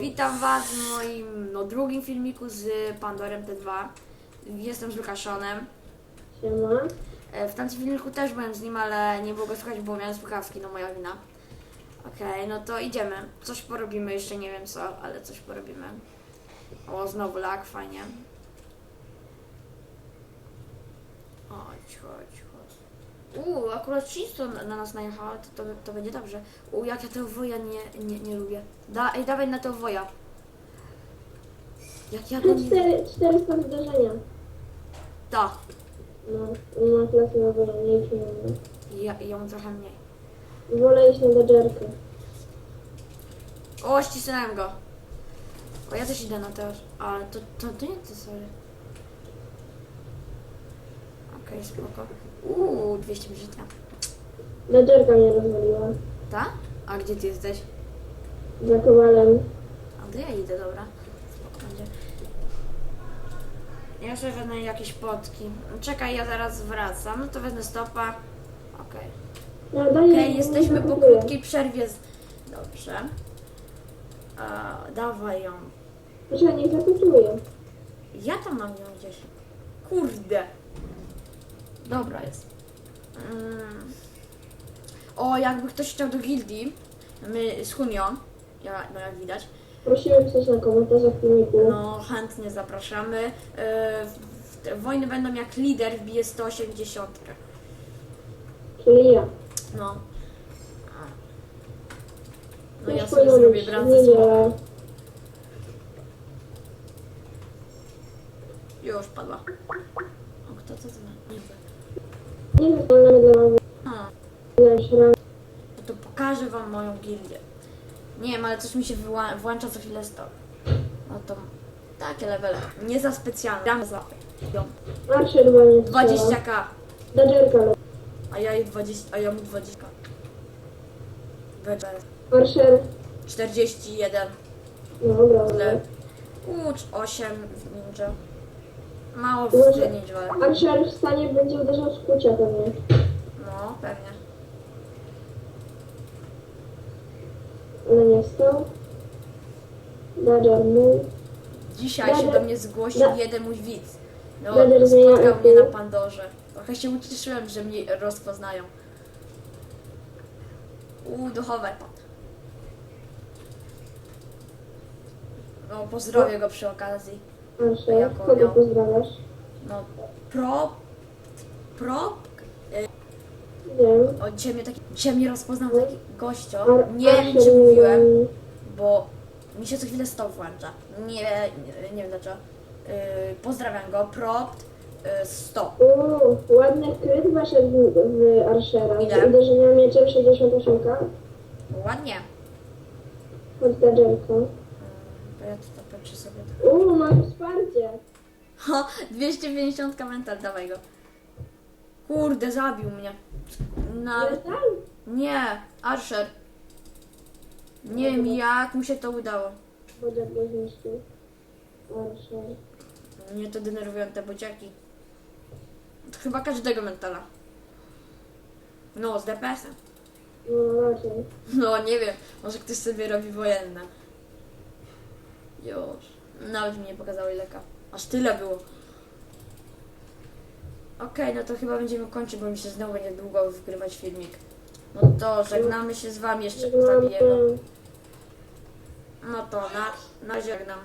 Witam Was w moim no, drugim filmiku z Pandorem T2. Jestem z Lukaszonem. Siema. E, W tamtym filmiku też byłem z nim, ale nie było go słychać, bo miałem słuchawki, no moja wina. Okej, no to idziemy. Coś porobimy, jeszcze nie wiem co, ale coś porobimy. O, znowu lag, fajnie. Chodź, chodź, chodź. Uuu, akurat czysto na na nas najechała, to, to, to będzie dobrze. Uuu, jak ja tego woja nie, nie, nie lubię. Da, ej, dawaj na to woja. Jak ja go nie... cztery, 400 zdarzenia. Da, No, na klasy na górę, nie filmu. ja, ja mam trochę mniej. Wolę iść na dodżerkę. O, ścisnąłem go. O, ja też idę na też. A, to, to, to nie ty, sorry. Okej, spoko. Uuu, 200 życia. Dodżerka mnie rozwaliła. Ta? A gdzie ty jesteś? Za kowalem. A to ja idę, dobra. Spoko będzie. Ja sobie wezmę jakieś potki. Czekaj, ja zaraz wracam. No to wezmę stopa. Okej. No, daję, Okej, jesteśmy po krótkiej przerwie. Z... Dobrze. A, dawaj ją. Proszę, niech zakupuję. Ja tam mam ją gdzieś. Kurde. Dobra jest. Mm. O, jakby ktoś chciał do gildii, my z Hunią, ja, no jak widać, Prosiłem coś na komentarzach filmiku. no chętnie zapraszamy. Yy, w- te wojny będą jak lider wbije 180. Czyli ja. No. No ja sobie zrobię smoka. nie. Już padła. O, kto to to? Nie wiem. Was. Hmm. No to pokażę wam moją gildię. Nie wiem, ale coś mi się wyła- włącza co chwilę stop. No to takie levele. Nie za specjalne. Dam za ją. Archer chyba nie 20k. Dodżerka le- A ja jej 20, a ja mu 20. WBS. Archer. 41. No dobra, dobra. Ucz 8 w ninja. Mało w Może- ninja. Archer w stanie będzie uderzał z kucia pewnie. No, pewnie. Ale nie stał. Dodger mu. Dzisiaj się do mnie zgłosił Da- jeden mój widz. No, Dader zmienia spotkał mnie na Pandorze. Trochę się ucieszyłem, że mnie rozpoznają. Uuu, duchowe. No, pozdrowię go przy okazji. Archer. Jaką Kogo miał? pozdrawiasz? No, pro... Pro... Wiem. O, dzisiaj mnie, taki, dzisiaj mnie rozpoznał taki gościo. Ar- Nie wiem, czy mówiłem, mówi- bo mi się co chwilę stop włącza. Nie, nie, nie wiem dlaczego. Yy, pozdrawiam go. Propt yy, stop. Uuu, ładny kryt weszedł w, w Archera. Ile? Uderzenia mieczem 68k. Ładnie. Od Dodgerka. Mm, To ja to patrzę sobie. tak. Uuu, mam wsparcie. Ho, 250 komentarz, dawaj go. Kurde, zabił mnie. Na... Ale tam? Nie, Archer. Nie wiem jak mu się to udało. Dodger go zniszczył. Archer. Mnie to denerwują te bociaki. To chyba każdego mentala. No, z DPS-em. No raczej. No, nie wiem. Może ktoś sobie robi wojenne. Już. Nawet mi nie pokazało ileka. Aż tyle było. Okej, no to chyba będziemy kończyć, bo mi się znowu będzie długo wgrywać filmik. No to żegnamy się z wami jeszcze Żegnamy. zabijemy. No to na, na razie żegnam.